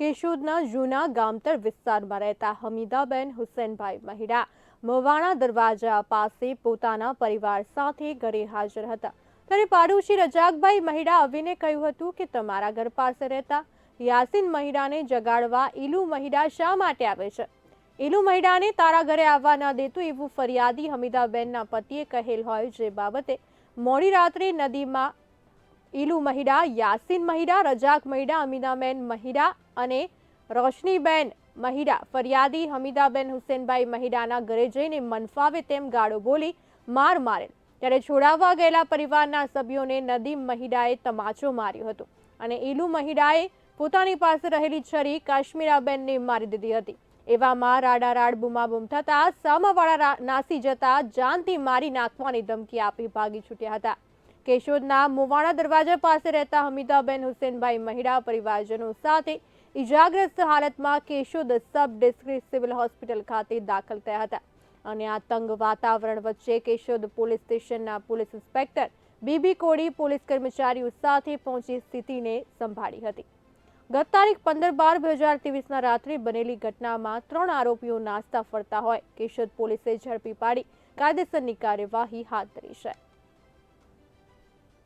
કેશોદના જૂના ગામતર વિસ્તારમાં રહેતા હમીદાબેન હુસેનભાઈ મહિડા મોવાણા દરવાજા પાસે પોતાના પરિવાર સાથે ઘરે હાજર હતા. ત્યારે પાડોશી રજાકભાઈ મહિડા આવીને કહ્યું હતું કે તમારા ઘર પાસે રહેતા યાસીન મહિડાને જગાડવા ઇલુ મહિડા શા માટે આવે છે? ઇલુ મહિડાને તારા ઘરે આવવા ન દેતું એવું ફરિયાદી હમીદાબેનના પતિએ કહેલ હોય જે બાબતે મોડી રાત્રે નદીમાં ઈલુ મહિડા, યાસીન મહિડા, રજાક મહિડા, અમીનાબેન મહિડા અને રોશનીબેન મહિડા. ફરિયાદી હમીદાબેન હુસેનભાઈ મહિડાના ઘરે જઈને મનફાવે તેમ ગાળો બોલી માર મારેલ. ત્યારે છોડાવવા ગયેલા પરિવારના સભ્યોને નદીમ મહિડાએ તમાચો માર્યો હતો અને ઈલુ મહિડાએ પોતાની પાસે રહેલી છરી કાશ્મીરાબેનને મારી દીધી હતી. એવામાં રાડારાડ બૂમાબૂમ થતાં સામાવાળા નાસી જતા જાનથી મારી નાખવાની ધમકી આપી ભાગી છૂટ્યા હતા. કેશોદના મુવાણા દરવાજા પાસે રહેતા હમીદાબેન હુસેનભાઈ મહિડા પરિવારજનો સાથે ઇજાગ્રસ્ત હાલતમાં Keshod sub district civil hospital ખાતે દાખલ થયા હતા. અને આ તંગ વાતાવરણ વચ્ચે કેશોદ પોલીસ સ્ટેશનના police inspector B B Kodi police કર્મચારીઓ સાથે પહોંચી સ્થિતિને સંભાળી હતી. ગત તારીખ પંદર બાર બે હજાર ત્રેવીસના રાત્રે બનેલી ઘટનામાં ત્રણ આરોપીઓ નાસ્તા ફરતા હોય. કેશોદ પોલીસે ઝડપી પાડી કાયદેસરની કાર્યવાહી હાથ ધરી છે.